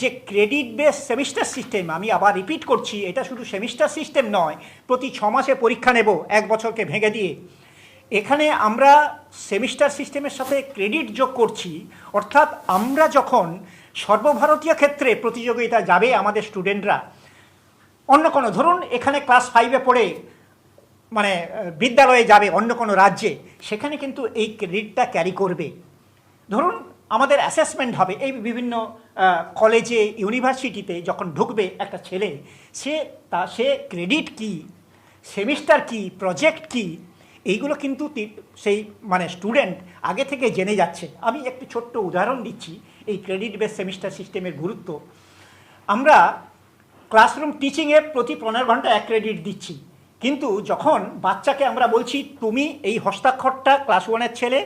যে credit base semester system আমি আবার রিপিট করছি, এটা শুধু সেমিস্টার সিস্টেম নয়, প্রতি ছ মাসে পরীক্ষা নেব, এক বছরকে ভেঙে দিয়ে। এখানে আমরা সেমিস্টার সিস্টেমের সাথে ক্রেডিট যোগ করছি, অর্থাৎ আমরা যখন সর্বভারতীয় ক্ষেত্রে প্রতিযোগিতা যাবে আমাদের স্টুডেন্টরা অন্য কোনো, ধরুন এখানে ক্লাস ফাইভে পড়ে মানে বিদ্যালয়ে যাবে অন্য কোনো রাজ্যে, সেখানে কিন্তু এই ক্রেডিটটা ক্যারি করবে। ধরুন আমাদের অ্যাসেসমেন্ট হবে। এই বিভিন্ন কলেজে ইউনিভার্সিটিতে যখন ঢুকবে একটা ছেলে, সে তা, সে ক্রেডিট কি সেমিস্টার কি প্রজেক্ট কি, এইগুলো কিন্তু সেই মানে স্টুডেন্ট আগে থেকে জেনে যাচ্ছে। আমি একটি ছোট্ট উদাহরণ দিচ্ছি, এই ক্রেডিট বেস সেমিস্টার সিস্টেমের গুরুত্ব। আমরা ক্লাসরুম টিচিংয়ে প্রতি পনেরো ঘণ্টা এক ক্রেডিট দিচ্ছি। কিন্তু যখন বাচ্চাকে আমরা বলছি, তুমি এই হস্তাক্ষরটা ক্লাস ওয়ানের ছেলে,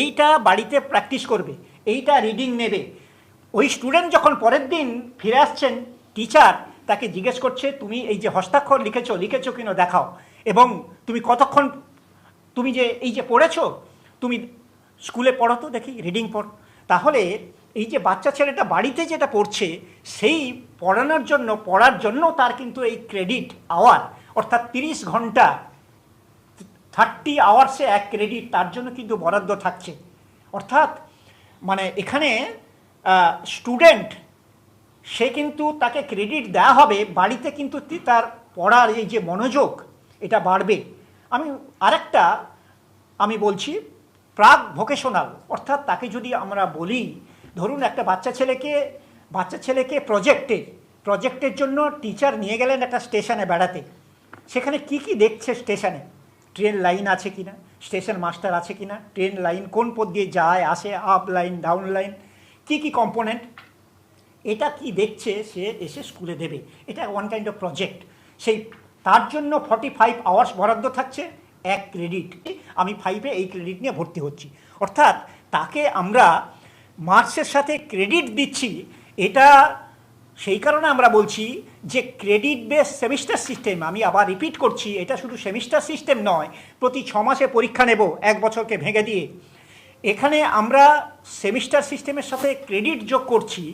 এইটা বাড়িতে প্র্যাকটিস করবে। এইটা রিডিং নেবে। ওই স্টুডেন্ট যখন পরের দিন ফিরে আসছেন টিচার তাকে জিজ্ঞেস করছে, তুমি এই যে হস্তাক্ষর লিখেছো লিখেছো কিনা দেখাও। এবং তুমি কতক্ষণ, তুমি যে এই যে পড়েছো, তুমি স্কুলে পড়ো তো দেখি রিডিং পড়। তাহলে এই যে বাচ্চা ছেলেটা বাড়িতে যেটা পড়ছে, সেই পড়ানোর জন্য, পড়ার জন্য তার কিন্তু এই ক্রেডিট আওয়ার অর্থাৎ তিরিশ ঘণ্টা থার্টি আওয়ার্সে এক ক্রেডিট তার জন্য কিন্তু বরাদ্দ থাকছে। অর্থাৎ মানে এখানে স্টুডেন্ট সে কিন্তু তাকে ক্রেডিট দেওয়া হবে, বাড়িতে কিন্তু তার পড়ার এই যে মনোযোগ, এটা বাড়বে। আমি আরেকটা, আমি বলছি প্রাক ভোকেশনাল অর্থাৎ তাকে যদি আমরা বলি, ধরুন একটা বাচ্চা ছেলেকে বাচ্চা ছেলেকে প্রজেক্টে প্রজেক্টের জন্য টিচার নিয়ে গেলেন একটা স্টেশনে বেড়াতে। সেখানে কি কি দেখছে স্টেশনে ট্রেন লাইন আছে কিনা, স্টেশন মাস্টার আছে কিনা, ট্রেন লাইন কোন পথ দিয়ে যায়, আসে, আপ লাইন, ডাউন লাইন, কি কি কম্পোনেন্ট, এটা কি দেখছে সে এসে স্কুলে দেবে। এটা ওয়ান কাইন্ড অফ প্রজেক্ট সেই, তার জন্য ফর্টি ফাইভ আওয়ার্স বরাদ্দ থাকছে, এক ক্রেডিট আমি ফাইভে এই ক্রেডিট নিয়ে ভর্তি হচ্ছি। অর্থাৎ তাকে আমরা মার্কসের সাথে ক্রেডিট দিচ্ছি, এটা সেই কারণে আমরা বলছি যে ক্রেডিট বেস সেমিস্টার সিস্টেম আমি আবার রিপিট করছি, এটা শুধু সেমিস্টার সিস্টেম নয়, প্রতি ছ মাসে পরীক্ষা নেব, এক বছরকে ভেঙে দিয়ে। এখানে আমরা সেমিস্টার সিস্টেমের সাথে ক্রেডিট যোগ করছি